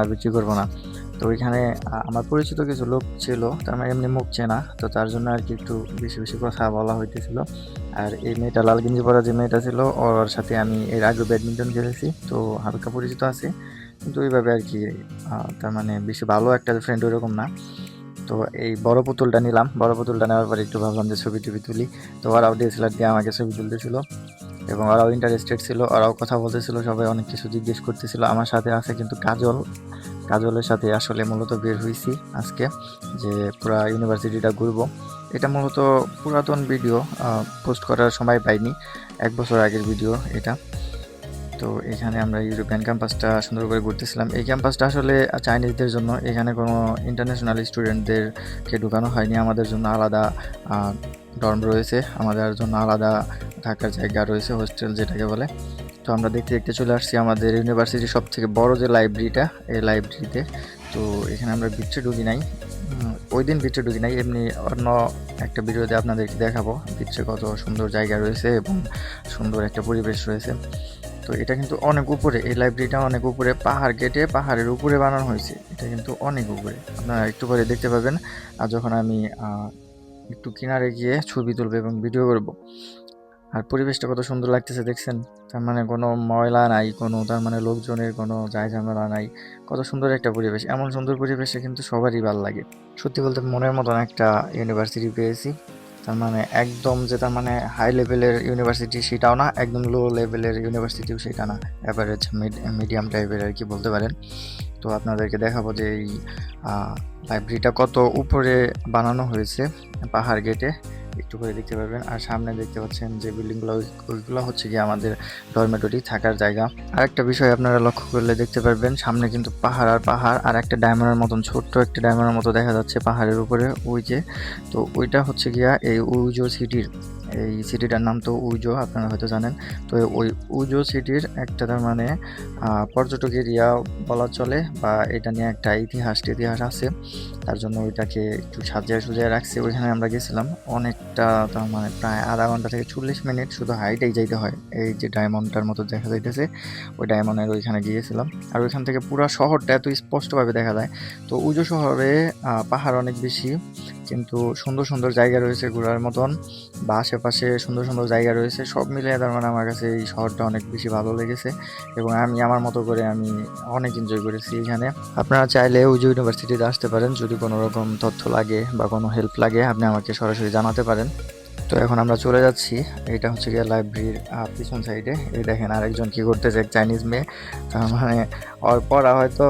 আর বিক্রি করব না। তো ওইখানে আমার পরিচিত কিছু লোক ছিল, তার মানে এমনি মুখ চেনা, তো তার জন্য আর কি একটু বেশি বেশি কথা বলা হইতেছিল। আর এই মেয়েটা লাল গেঞ্জি পরা যে মেয়েটা ছিল, ওর সাথে আমি এর আগে ব্যাডমিন্টন খেলেছি, তো হালকা পরিচিত আছে। কিন্তু ওইভাবে আর কি তার মানে বেশি ভালো একটা ফ্রেন্ড ওইরকম না। তো এই বড় পুতুলটা নিলাম, বড় পুতুলটা নেওয়ার পরে একটু ভাবলাম যে ছবি টবি তুলি। তো ওরাও ডিএসএলআর দিয়ে আমাকে ছবি তুলতেছিল। এবং ওরাও ইন্টারেস্টেড ছিল ওরাও কথা বলতেছিল, সবাই অনেক কিছু জিজ্ঞেস করতেছিল। আমার সাথে আছে কিন্তু কাজল। কাজলের সাথে আসলে মূলত বের হয়েছি আজকে, যে পুরা ইউনিভার্সিটিটা ঘুরবো। এটা মূলত পুরাতন ভিডিও পোস্ট করার সময় পাইনি, এক বছর আগের ভিডিও এটা। তো এখানে আমরা ইউরোপিয়ান ক্যাম্পাসটা সুন্দর করে ঘুরতেছিলাম। এই ক্যাম্পাসটা আসলে চাইনিজদের জন্য, এখানে কোনো ইন্টারন্যাশনাল স্টুডেন্টদেরকে ঢুকানো হয়নি। আমাদের জন্য আলাদা ডর্ম রয়েছে। আমাদের জন্য আলাদা থাকার জায়গা রয়েছে হোস্টেল যেটাকে বলে। তো আমরা দেখতে দেখতে চলে আসছি আমাদের ইউনিভার্সিটির সব থেকে বড় যে লাইব্রেরিটা এই লাইব্রেরিতে তো এখানে আমরা ভিতরে ঢুকি নাই। ওই দিন ভিতরে ঢুকি নাই। এমনি অন্য একটা ভিডিওতে আপনাদেরকে দেখাবো। ভিতরে কত সুন্দর জায়গা রয়েছে এবং সুন্দর একটা পরিবেশ রয়েছে। তো এটা কিন্তু অনেক উপরে। এই লাইব্রেরিটা অনেক উপরে। পাহাড় কেটে পাহাড়ের উপরে বানানো হয়েছে। এটা কিন্তু অনেক উপরে। আপনারা একটু পরে দেখতে পাবেন। আর যখন আমি একটু কিনারে গিয়ে ছবি তুলবো এবং ভিডিও করব। আর পরিবেশটা কত সুন্দর লাগতেছে, দেখছেন? তার মানে কোনো ময়লা নাই, কোনো তার মানে লোকজনের কোনো যায় ঝামেলা নাই। কত সুন্দর একটা পরিবেশ। এমন সুন্দর পরিবেশে কিন্তু সবারই ভালো লাগে। সত্যি বলতে মনের মতন একটা ইউনিভার্সিটি পেয়েছি। তার মানে একদম যে তার মানে হাই লেভেলের ইউনিভার্সিটি সেটাও না, একদম লো লেভেলের ইউনিভার্সিটিও সেটা না। অ্যাভারেজ মিডিয়াম টাইপের আর কি বলতে পারেন। তো আপনাদেরকে দেখাবো যে এই লাইব্রেরিটা কত উপরে বানানো হয়েছে, পাহাড় গেটে। একটু করে দেখতে পারবেন। আর সামনে দেখতে পাচ্ছেন যে বিল্ডিংগুলো, ওইগুলো হচ্ছে গিয়ে আমাদের ডরমেটরি থাকার জায়গা। আর একটা বিষয় আপনারা লক্ষ্য করলে দেখতে পারবেন, সামনে কিন্তু পাহাড় আর পাহাড়, আর একটা ডায়মন্ডের মতন ছোট্ট একটা ডায়মন্ডের মতো দেখা যাচ্ছে পাহাড়ের উপরে, ওই যে। তো ওইটা হচ্ছে গিয়া এই উইজো সিটির এই সিটিটার নাম তো উইজো আপনারা হয়তো জানেন। তো ওই উইজো সিটির একটা তার মানে পর্যটক এরিয়া বলা চলে বা এটা নিয়ে একটা ইতিহাস ইতিহাস আছে। তার জন্য ওইটাকে একটু সাজিয়ে সুজিয়ে রাখছে। ওইখানে আমরা গেছিলাম। অনেকটা তার মানে প্রায় আধা ঘণ্টা থেকে চল্লিশ মিনিট শুধু হাইটেই যাইতে হয়। এই যে ডায়মন্ডটার মতো দেখা যাইতেছে, ওই ডায়মন্ডের ওইখানে গিয়েছিলাম। আর ওইখান থেকে পুরো শহরটা এত স্পষ্টভাবে দেখা যায়। তো উজো শহরে পাহাড় অনেক বেশি। কিন্তু সুন্দর সুন্দর জায়গা রয়েছে ঘোরার মতন বা আশেপাশে সুন্দর সুন্দর জায়গা রয়েছে, সব মিলিয়ে তার মানে আমার কাছে এই শহরটা অনেক বেশি ভালো লেগেছে এবং আমি আমার মতো করে আমি অনেক এনজয় করেছি এখানে। আপনারা চাইলে উজু ইউনিভার্সিটিতে আসতে পারেন, যদি কোনো রকম তথ্য লাগে বা কোনো হেল্প লাগে, আপনি আমাকে সরাসরি জানাতে পারেন। তো এখন আমরা চলে যাচ্ছি, এটা হচ্ছে গিয়ে লাইব্রেরির পিছন সাইডে এই দেখেন আরেকজন কি করতেছে চাইনিজ মেয়ে। তার মানে পড়া হয়তো